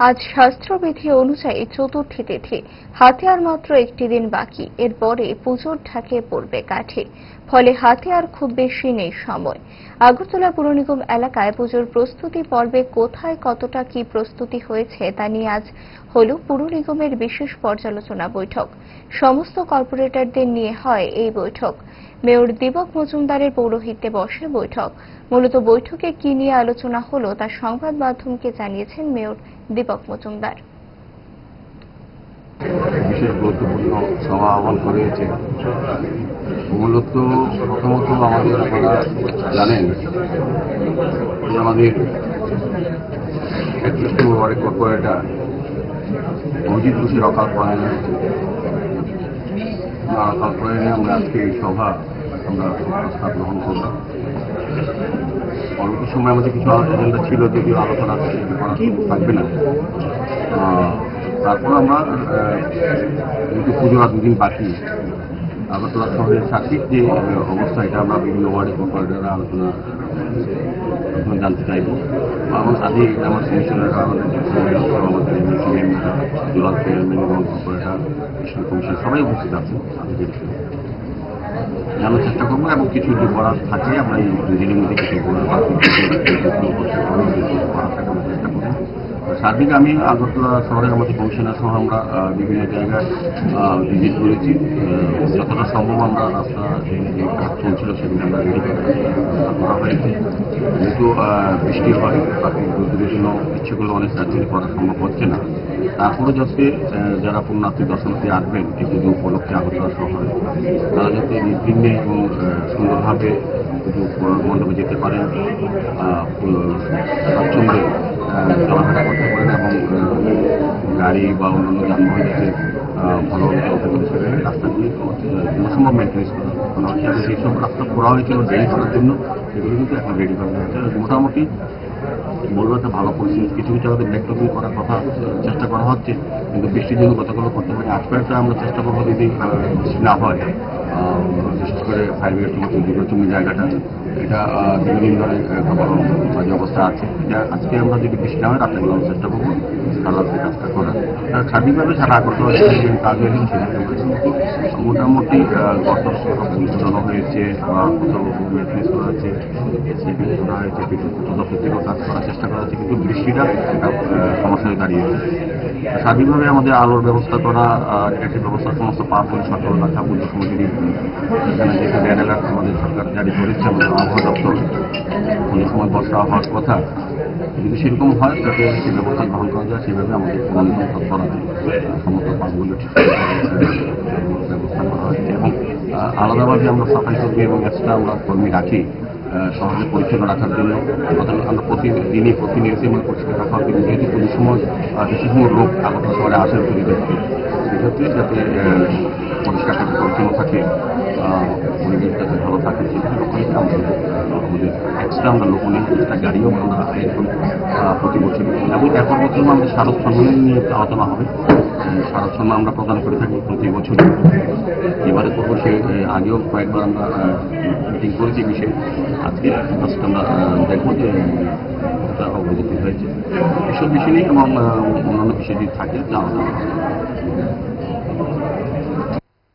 আজ শাস্ত্রবিধি অনুযায়ী চতুর্থী তিথি। হাতে আর মাত্র একটি দিন বাকি। এরপরে পুজোর ঢাকে পড়বে কাঠি। ফলে হাতে আর খুব বেশি নেই সময়। আগরতলা পুর নিগম এলাকায় পুজোর প্রস্তুতি পর্বে কোথায় কতটা কি প্রস্তুতি হয়েছে তা নিয়ে আজ হল পুর নিগমের বিশেষ পর্যালোচনা বৈঠক। সমস্ত কর্পোরেটরদের নিয়ে হয় এই বৈঠক। মেয়র দীপক মজুমদারের পৌরোহিত্যে বসে বৈঠক। মূলত বৈঠকে কি নিয়ে আলোচনা হলো তা সংবাদ মাধ্যমকে জানিয়েছেন মেয়র দীপক মজুমদার। বিশেষ গুরুত্বপূর্ণ সভা আহ্বান মূলত প্রথমত আমাদের আপনারা জানেন আমাদের কর্পোরেটর অজিত ঘোষের অকাল প্রয়াণে প্রয়াণে আমরা আজকে এই সভা আমরা গ্রহণ করলাম পরবর্তী সময় আমাদের কিছু এজেন্ডা ছিল যদিও আলোচনা থাকবে না। তারপর আমরা যেহেতু পুজো আর দুদিন বাকি আগরতলা শহরের সার্বিক যে অবস্থা, এটা আমরা বিভিন্ন ওয়ার্ডে কর্পোরেটররা আলোচনা জানতে চাইব। এবং সাথে আমার কমিশনাররা আমাদের আমাদের এমএসিএম জোনাল চেয়ারম্যান এবং কর্পোরেটর কমিশন, সবাই উপস্থিত আছেন আমাদের জানার চেষ্টা করব এবং কিছু যদি করার থাকে, আমরা এই দুদিনের মধ্যে কিছু করার বাকি কিছু যেগুলো করতে পারব, যেগুলো করার থাকে আমরা চেষ্টা করব সার্বিক আমি আগরতলা শহরে আমাদের কমিশনার সহ আমরা বিভিন্ন জায়গায় ভিজিট করেছি। যতটা সম্ভব আমরা রাস্তা যে কাজ চলছিল সেগুলো আমরা রেডি করা হয়েছে। যেহেতু বৃষ্টি হয় বাকি দূরের জন্য ইচ্ছে করলে অনেক কাজগুলি করা সম্ভব হচ্ছে না। তারপরে যাতে যারা পুণ্যার্থী, দর্শনার্থী আসবেন এই পুজো উপলক্ষে আগরতলা শহরে, তারা যাতে নির্বিঘ্নে এবং সুন্দরভাবে পুজো মণ্ডপে যেতে পারেন স্বাচ্ছন্দ্যে চলাফেরা করতে পারেন এবং গাড়ি বা অন্যান্য যানবাহন যাতে পারে রাস্তাগুলি যথাসম্ভব মেনটেন্স করা। এবং যেসব রাস্তা করা হয়েছিল রেডি করার জন্য, সেগুলো কিন্তু এখন রেডি করা হয়েছে মোটামুটি বলব একটা ভালো পরিস্থিতি। কিছু কিছু জায়গাতে ব্যাকটপিং করার কথা চেষ্টা করা হচ্ছে, কিন্তু বৃষ্টির জন্য গতকালও করতে পারি আজকালটা আমরা চেষ্টা করব যদি না হয়। বিশেষ করে ফাইভ ব্রিগেড মতো দুর্গচুমি জায়গাটা, এটা দীর্ঘদিন ধরে একটা বড় অবস্থা আছে। এটা আজকে আমরা যদি বৃষ্টি না হয় আমরা চেষ্টা করব রাত্রে কাজটা সার্বিকভাবে সারা আগরতলা শহরে যে কাজ হয়েছে মোটামুটি গত বোঝানো হয়েছে করা হয়েছে সেগুলো করা হয়েছে কাজ করার চেষ্টা করা হচ্ছে, কিন্তু বৃষ্টিটা একটা সমস্যা দাঁড়িয়েছে স্বাধীনভাবে আমাদের আলোর ব্যবস্থা করা ইলেকট্রিক ব্যবস্থা সমস্ত পাওয়ারফুল সচল রাখা পুজো সমিতির এখানে যেহেতু রেড আমাদের সরকার জারি করেছে, আমাদের আবহাওয়া দপ্তর কোনো সময় বর্ষা হওয়ার কথা যদি সেরকম হয় তাতে সেই ব্যবস্থা গ্রহণ করা যায়, সেভাবে আমাদের তৎপর আছে। সমস্ত পাসগুলো ঠিক ব্যবস্থা করা হয়েছে এবং আলাদাভাবে আমরা সাফাই কর্মী এবং এক্সট্রা আমরা কর্মী রাখি শহরে পরিচ্ছন্ন রাখার জন্য। আমরা প্রতিদিনই প্রতিনিয়ত আমরা পরিষ্কার রাখা হয়, কিন্তু যেহেতু কোনো সময় বেশি সময় লোক আগরতলা শহরে আসেন যাচ্ছে সেক্ষেত্রে যাতে পরিষ্কার পরিচ্ছন্ন থাকে পরিবেশ যাতে ভালো থাকে সেটা লক্ষ্য রেখে আমাদের আমাদের আমরা লোক এক্সট্রা গাড়িও আমরা এখন আহ, প্রতি বছর এবং এরপর বছর আমাদের শারদ সম্মেলন নিয়ে আলোচনা হবে। শারদ সম্মান আমরা প্রদান করে থাকি প্রতি বছর এবারে করব সে আগেও কয়েকবার আমরা মিটিং করেছি বিষয়ে। আজকে জাস্ট আমরা দেখব যে অগ্রগতি হয়েছে। এসব বিষয় নিয়ে এবং অন্যান্য বিষয় যদি থাকে যা আলোচনা।